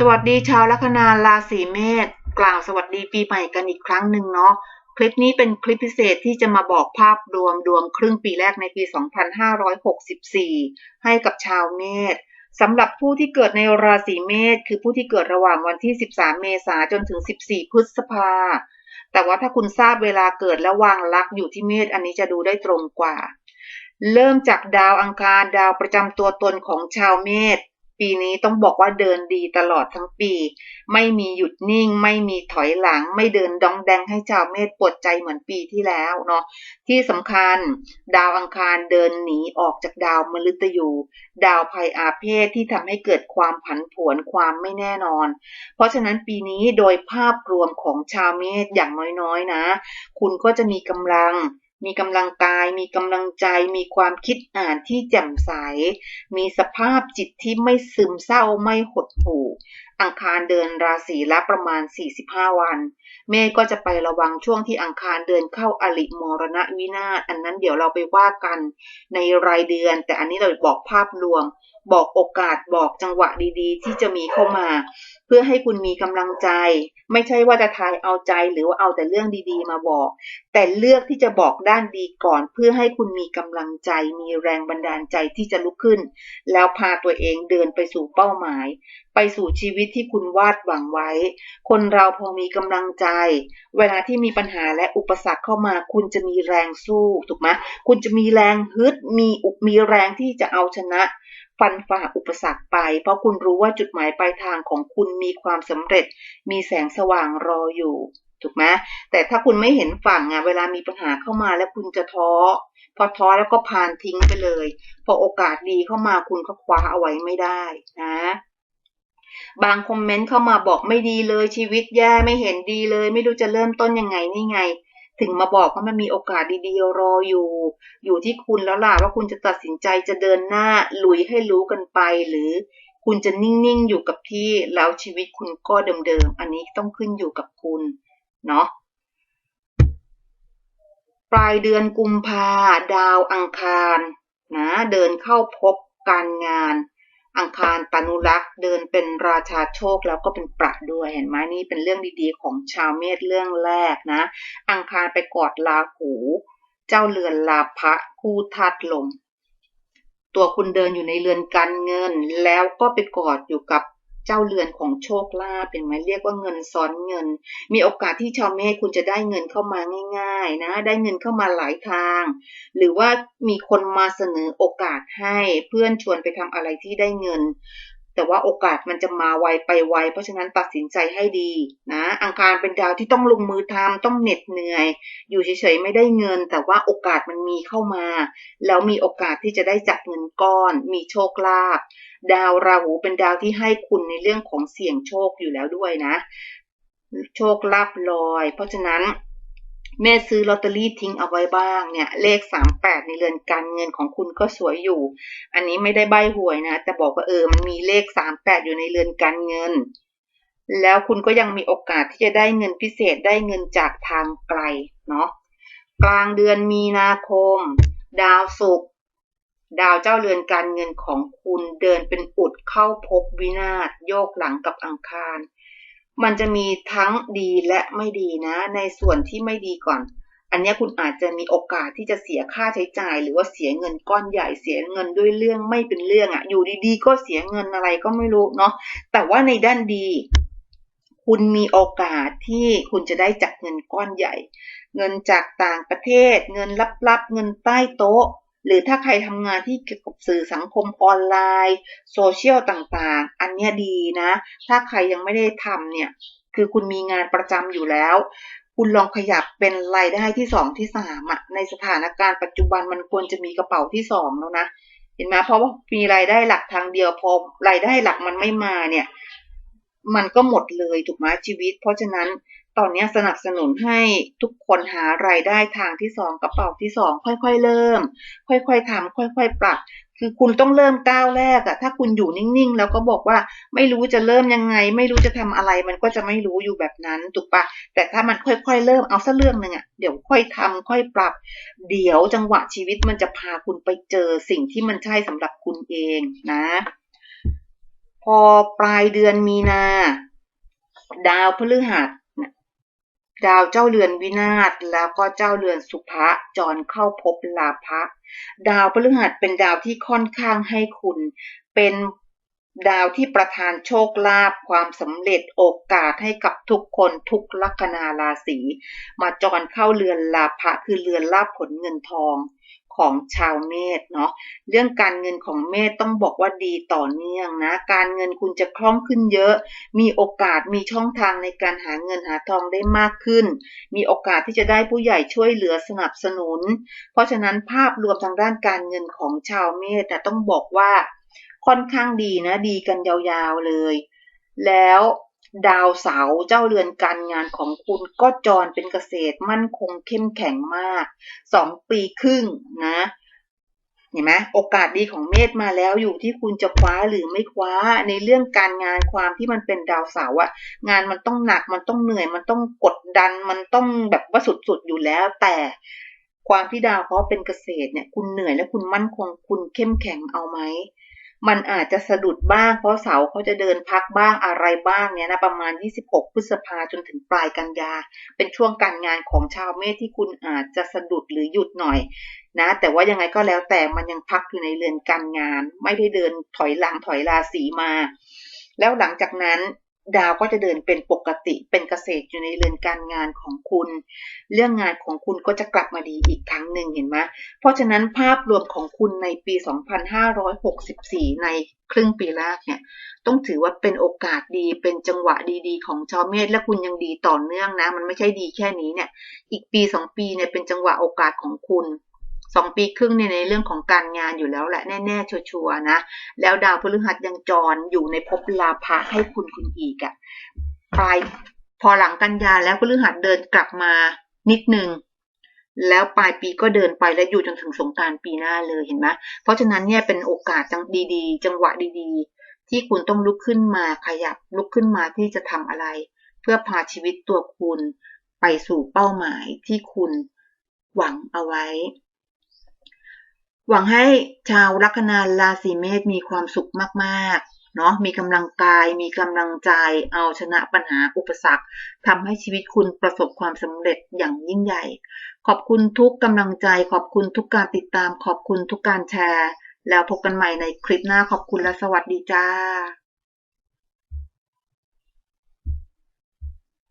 สวัสดีชาวลัคนาราศีเมษกล่าวสวัสดีปีใหม่กันอีกครั้งหนึ่งเนาะคลิปนี้เป็นคลิปพิเศษที่จะมาบอกภาพรวมดวงครึ่งปีแรกในปี 2564 ให้กับชาวเมษสำหรับผู้ที่เกิดในราศีเมษคือผู้ที่เกิดระหว่างวันที่ 13 เมษายนจนถึง 14 พฤษภา แต่ว่าถ้าคุณทราบเวลาเกิดและวางลักอยู่ที่เมษอันนี้จะดูได้ตรงกว่า เริ่มจากดาวอังคารดาวประจำตัวตนของชาวเมษ ปีนี้ต้องบอกว่าเดินดีตลอดทั้งปี ไม่มีหยุดนิ่ง ไม่มีถอยหลัง ไม่เดินดองแดงให้ชาวเมษปวดใจเหมือนปีที่แล้วเนาะที่สำคัญ ดาวอังคารเดินหนีออกจากดาวมฤตยู ดาวภัยอาเพศที่ทำให้เกิดความผันผวนความไม่แน่นอน เพราะฉะนั้นปีนี้โดยภาพรวมของชาวเมษอย่างน้อยๆนะ คุณก็จะมีกำลัง มีกำลังกาย มีกำลังใจ มีความคิดอ่านที่แจ่มใส มีสภาพจิตที่ไม่ซึมเศร้าไม่หดหู่ อังคารเดินราศีละประมาณ 45 วัน เมฆก็จะไประวังช่วงที่อังคารเดินเข้าอลิมรณะวินาศอันนั้นเดี๋ยวเราไปว่ากันในรายเดือน แต่อันนี้เราบอกภาพรวม บอกโอกาสบอกจังหวะดีๆ ที่จะมีเข้ามา เพื่อให้คุณมีกำลังใจ ไม่ใช่ว่าจะทายเอาใจหรือว่าเอาแต่เรื่องดี ๆ มาบอก แต่เลือกที่จะบอกด้านดีก่อน เพื่อให้คุณมีกำลังใจ มีแรงบันดาลใจที่จะลุกขึ้น แล้วพาตัวเองเดินไปสู่เป้าหมาย ไปสู่ชีวิตที่คุณวาดหวังไว้ คนเราพอมีกำลังใจ เวลาที่มีปัญหาและอุปสรรคเข้ามา คุณจะมีแรงสู้ถูกไหมคุณจะมีแรงฮึดมีอุมีแรงที่จะเอาชนะฟันฝ่าอุปสรรคไป เพราะคุณรู้ว่าจุดหมายปลายทางของคุณมีความสำเร็จ มีแสงสว่างรออยู่ ถูกไหมแต่ถ้าคุณไม่เห็นฝั่งอะเวลามีปัญหาเข้ามาแล้วคุณจะท้อ พอท้อแล้วก็ผ่านทิ้งไปเลย พอโอกาสดีเข้ามาคุณก็คว้าเอาไว้ไม่ได้นะบางคอมเมนต์เข้ามาบอกไม่ดีเลยชีวิตแย่ไม่เห็นดีเลย ไม่รู้จะเริ่มต้นยังไงนี่ไง ถึงมาบอกว่ามันมีโอกาสดีๆรออยู่ อยู่ที่คุณแล้วล่ะว่าคุณจะตัดสินใจจะเดินหน้าลุยให้รู้กันไป หรือคุณจะนิ่งๆอยู่กับที่แล้วชีวิตคุณก็เดิมๆอันนี้ต้องขึ้นอยู่กับคุณเนาะปลายเดือนกุมภาดาวอังคารนะเดินเข้าพบการงาน อังคารปานุรักษ์เดินเป็นราชาโชคแล้วก็เป็นปรัด้วยเห็นไหมนี่เป็นเรื่องดีๆ ของชาวเมษเรื่องแรกนะ อังคารไปกอดลาหู เจ้าเรือนลาภะคู่ธาตุลมตัวคุณเดินอยู่ในเรือนการเงิน แล้วก็ไปกอดอยู่กับ เจ้าเรือนของโชคลาภเป็นไหมเรียกว่าเงินซ้อนเงิน มีโอกาสที่ชาวเมษคุณจะได้เงินเข้ามาง่าย ๆ นะ ได้เงินเข้ามาหลายทาง หรือว่ามีคนมาเสนอโอกาสให้เพื่อนชวนไปทำอะไรที่ได้เงิน แต่ว่าโอกาสมันจะมาไวไปไว เพราะฉะนั้นตัดสินใจให้ดีนะอังคารเป็นดาวที่ต้องลงมือทำต้องเหน็ดเหนื่อย อยู่เฉยๆไม่ได้เงิน แต่ว่าโอกาสมันมีเข้ามา แล้วมีโอกาสที่จะได้จับเงินก้อน มีโชคลาภดาวราหูเป็นดาวที่ให้คุณในเรื่องของเสี่ยงโชคอยู่แล้วด้วยนะ โชคลาภลอย เพราะฉะนั้น แม่ซื้อลอตเตอรี่ทิ้งเอาไว้บ้างเนี่ย เลขสามแปดในเรือนการเงินของคุณก็สวยอยู่ อันนี้ไม่ได้ใบหวยนะ แต่บอกว่าเออมันมีเลขสามแปดอยู่ในเรือนการเงิน แล้วคุณก็ยังมีโอกาสที่จะได้เงินพิเศษได้เงินจากทางไกลเนาะกลางเดือนมีนาคม ดาวศุกร์ดาวเจ้าเรือนการเงินของคุณเดินเป็นอุดเข้าพบวินาศโยกหลังกับอังคาร มันจะมีทั้งดีและไม่ดีนะ ในส่วนที่ไม่ดีก่อน อันนี้คุณอาจจะมีโอกาสที่จะเสียค่าใช้จ่าย หรือว่าเสียเงินก้อนใหญ่เสียเงินด้วยเรื่องไม่เป็นเรื่องอะ่ะ อยู่ดีๆ ก็เสียเงินอะไรก็ไม่รู้เนาะแต่ว่าในด้านดี คุณมีโอกาสที่คุณจะได้จับเงินก้อนใหญ่ เงินจากต่างประเทศ เงินลับๆ เงินใต้โต๊ะ หรือถ้าใครทำงานที่เกี่ยวกับสื่อสังคมออนไลน์ โซเชียลต่างๆ อันนี้ดีนะ ถ้าใครยังไม่ได้ทำเนี่ย คือคุณมีงานประจำอยู่แล้ว คุณลองขยับเป็นรายได้ที่สองที่สามอะในสถานการณ์ปัจจุบันมันควรจะมีกระเป๋าที่สองแล้วนะ เห็นไหมเพราะว่ามีรายได้หลักทางเดียวพอรายได้หลักมันไม่มาเนี่ย มันก็หมดเลยถูกไหมชีวิต เพราะฉะนั้น ตอนนี้สนับสนุนให้ทุกคนหารายได้ทางที่สองกระเป๋าที่สองค่อยๆเริ่ม ค่อยๆทำค่อยๆปรับ คือคุณต้องเริ่มก้าวแรกอะถ้าคุณอยู่นิ่งๆ แล้วก็บอกว่าไม่รู้จะเริ่มยังไง ไม่รู้จะทำอะไร มันก็จะไม่รู้อยู่แบบนั้นถูกปะแต่ถ้ามันค่อยๆเริ่มเอาสักเรื่องหนึ่งอะเดี๋ยวค่อยทำค่อยปรับ เดี๋ยวจังหวะชีวิตมันจะพาคุณไปเจอสิ่งที่มันใช่สำหรับคุณเองนะ พอปลายเดือนมีนา ดาวพฤหัส ดาวเจ้าเรือนวินาศแล้วก็เจ้าเรือนสุภะจรเข้าพบลาภะดาวพฤหัสเป็นดาวที่ค่อนข้างให้คุณ เป็นดาวที่ประทานโชคลาภความสำเร็จโอกาสให้กับทุกคนทุกลัคนาราศีมาจรเข้าเรือนลาภะคือเรือนลาภผลเงินทอง ของชาวเมษเนาะเรื่องการเงินของเมษต้องบอกว่าดีต่อเนื่องนะ การเงินคุณจะคล่องขึ้นเยอะ มีโอกาสมีช่องทางในการหาเงินหาทองได้มากขึ้น มีโอกาสที่จะได้ผู้ใหญ่ช่วยเหลือสนับสนุน เพราะฉะนั้นภาพรวมทางด้านการเงินของชาวเมษนะต้องบอกว่าค่อนข้างดีนะดีกันยาวๆเลย แล้ว ดาวเสาเจ้าเรือนการงานของคุณก็จรเป็นเกษตรมั่นคงเข้มแข็งมากสองปีครึ่งนะเห็นไหมโอกาสดีของเมษมาแล้วอยู่ที่คุณจะคว้าหรือไม่คว้าในเรื่องการงานความที่มันเป็นดาวเสาร์อะงานมันต้องหนักมันต้องเหนื่อย มันต้องกดดันมันต้องแบบว่าสุดๆอยู่แล้ว แต่ความที่ดาวเขาเป็นเกษตรเนี่ย คุณเหนื่อยและคุณมั่นคงคุณเข้มแข็งเอาไหม มันอาจจะสะดุดบ้างเพราะเสาเขาจะเดินพักบ้างอะไรบ้างเนี่ยนะประมาณ 26 พฤษภาจนถึงปลายกันยา เป็นช่วงการงานของชาวเมษที่คุณอาจจะสะดุดหรือหยุดหน่อยนะแต่ว่ายังไงก็แล้วแต่มันยังพักอยู่ในเรือนการงาน ไม่ได้เดินถอยหลังถอยราศีมา แล้วหลังจากนั้น ดาวก็จะเดินเป็นปกติเป็นเกษตรอยู่ในเรือนการงานของคุณ เรื่องงานของคุณก็จะกลับมาดีอีกครั้งหนึ่งเห็นไหมเพราะฉะนั้นภาพรวมของคุณในปี 2564 ในครึ่งปีแรกเนี่ยต้องถือว่าเป็นโอกาสดีเป็นจังหวะดีๆ ของชาวเมษและคุณยังดีต่อเนื่องนะ มันไม่ใช่ดีแค่นี้เนี่ย อีกปีสองปีเนี่ยเป็นจังหวะโอกาสของคุณ สองปีครึ่งเนี่ยในเรื่องของการงานอยู่แล้วแหละแน่ๆชัวร์ๆนะ แล้วดาวพฤหัสยังจรอยู่ในภพลาภะให้คุณคุณอีกอะปลายพอหลังกันยาแล้วพฤหัสเดินกลับมานิดนึงแล้วปลายปีก็เดินไปและอยู่จนถึงสงการปีหน้าเลยเห็นไหมเพราะฉะนั้นเนี่ยเป็นโอกาสจังดีๆ จังหวะดีๆ ที่คุณต้องลุกขึ้นมาขยับลุกขึ้นมาที่จะทำอะไร เพื่อพาชีวิตตัวคุณไปสู่เป้าหมายที่คุณหวังเอาไว้ หวังให้ชาวลัคนาราศีเมษมีความสุขมากๆ เนาะมีกำลังกาย มีกำลังใจ เอาชนะปัญหาอุปสรรคทำให้ชีวิตคุณประสบความสำเร็จอย่างยิ่งใหญ่ ขอบคุณทุกกำลังใจ ขอบคุณทุกการติดตาม ขอบคุณทุกการแชร์ แล้วพบกันใหม่ในคลิปหน้าขอบคุณและสวัสดีจ้า